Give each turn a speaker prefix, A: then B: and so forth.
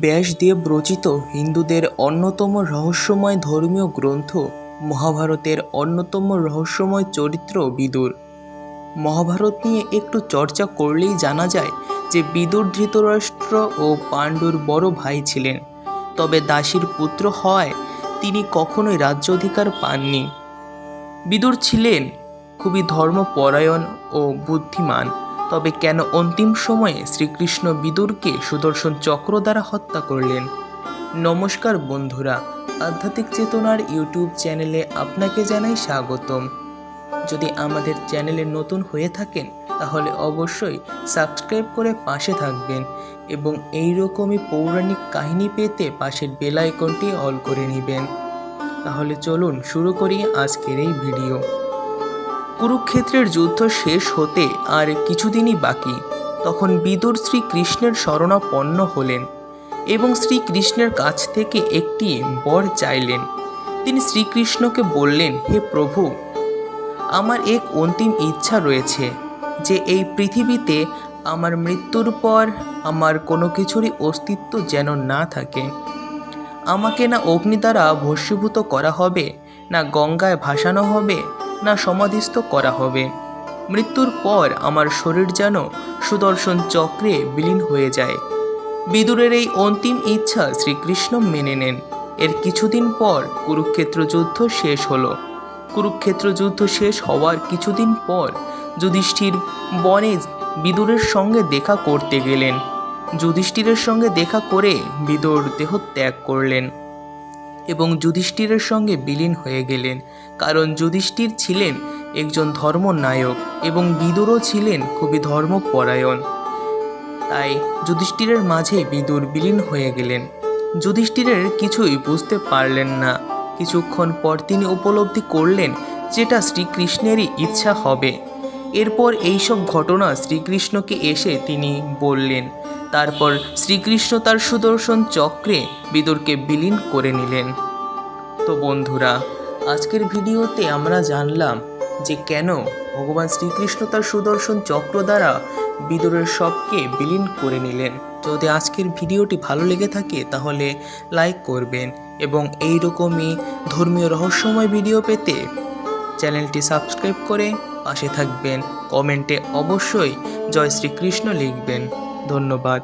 A: ব্যাসদেব রচিত হিন্দুদের অন্যতম রহস্যময় ধর্মীয় গ্রন্থ, মহাভারতের অন্যতম রহস্যময় চরিত্র বিদুর। মহাভারত নিয়ে একটু চর্চা করলেই জানা যায় যে বিদুর ধৃতরাষ্ট্র ও পাণ্ডুর বড় ভাই ছিলেন। তবে দাসীর পুত্র হওয়ায় তিনি কখনোই রাজ্য অধিকার পাননি। বিদুর ছিলেন খুবই ধর্মপরায়ণ ও বুদ্ধিমান। তবে কেন অন্তিম সময়ে শ্রীকৃষ্ণ বিদুরকে সুদর্শন চক্র দ্বারা হত্যা করলেন? নমস্কার বন্ধুরা, আধ্যাত্মিক চেতনার ইউটিউব চ্যানেলে আপনাকে জানাই স্বাগতম। যদি আমাদের চ্যানেলে নতুন হয়ে থাকেন, তাহলে অবশ্যই সাবস্ক্রাইব করে পাশে থাকবেন এবং এই রকমই পৌরাণিক কাহিনী পেতে পাশের বেল আইকনটি অল করে নেবেন। তাহলে চলুন শুরু করি আজকের এই ভিডিও। কুরুক্ষেত্রের যুদ্ধ শেষ হতে আর কিছুদিনই বাকি, তখন বিদুর শ্রীকৃষ্ণের শরণাপন্ন হলেন এবং শ্রীকৃষ্ণের কাছ থেকে একটি বর চাইলেন। তিনি শ্রীকৃষ্ণকে বললেন, হে প্রভু, আমার এক অন্তিম ইচ্ছা রয়েছে যে এই পৃথিবীতে আমার মৃত্যুর পর আমার কোনো কিছুরই অস্তিত্ব যেন না থাকে। আমাকে না অগ্নি দ্বারা ভস্মীভূত করা হবে, না গঙ্গায় ভাসানো হবে না সমাধিস্থ করা হবে। মৃত্যুর পর আমার শরীর যেন সুদর্শন চক্রে বিলীন হয়ে যায়। বিদুরের এই অন্তিম ইচ্ছা শ্রীকৃষ্ণ মেনে নেন। এর কিছুদিন পর কুরুক্ষেত্র যুদ্ধ শেষ হলো। কুরুক্ষেত্র যুদ্ধ শেষ হওয়ার কিছুদিন পর যুধিষ্ঠির বনে বিদুরের সঙ্গে দেখা করতে গেলেন। যুধিষ্ঠিরের সঙ্গে দেখা করে বিদুর দেহ ত্যাগ করলেন। এবং যুধিষ্ঠিরের সঙ্গে বিলীন হয়ে গেলেন, কারণ যুধিষ্ঠির ছিলেন একজন ধর্মনায়ক এবং বিদুরও ছিলেন খুবই ধর্মপরায়ণ। তাই যুধিষ্ঠিরের মাঝে বিদুর বিলীন হয়ে গেলেন। যুধিষ্ঠিরের কিছুই বুঝতে পারলেন না। কিছুক্ষণ পর তিনি উপলব্ধি করলেন যেটা শ্রীকৃষ্ণেরই ইচ্ছা হবে। এরপর এইসব ঘটনা শ্রীকৃষ্ণকে এসে তিনি বললেন তারপর শ্রীকৃষ্ণ তার সুদর্শন চক্রে বিদুরকে বিলীন করে নিলেন। তো বন্ধুরা, আজকের ভিডিওতে আমরা জানলাম যে কেন ভগবান শ্রীকৃষ্ণ তার সুদর্শন চক্র দ্বারা বিদুরের সবকে বিলীন করে নিলেন। যদি আজকের ভিডিওটি ভালো লেগে থাকে, তাহলে লাইক করবেন এবং এই রকমই ধর্মীয় রহস্যময় ভিডিও পেতে চ্যানেলটি সাবস্ক্রাইব করে পাশে থাকবেন। কমেন্টে অবশ্যই জয় শ্রীকৃষ্ণ লিখবেন। ধন্যবাদ।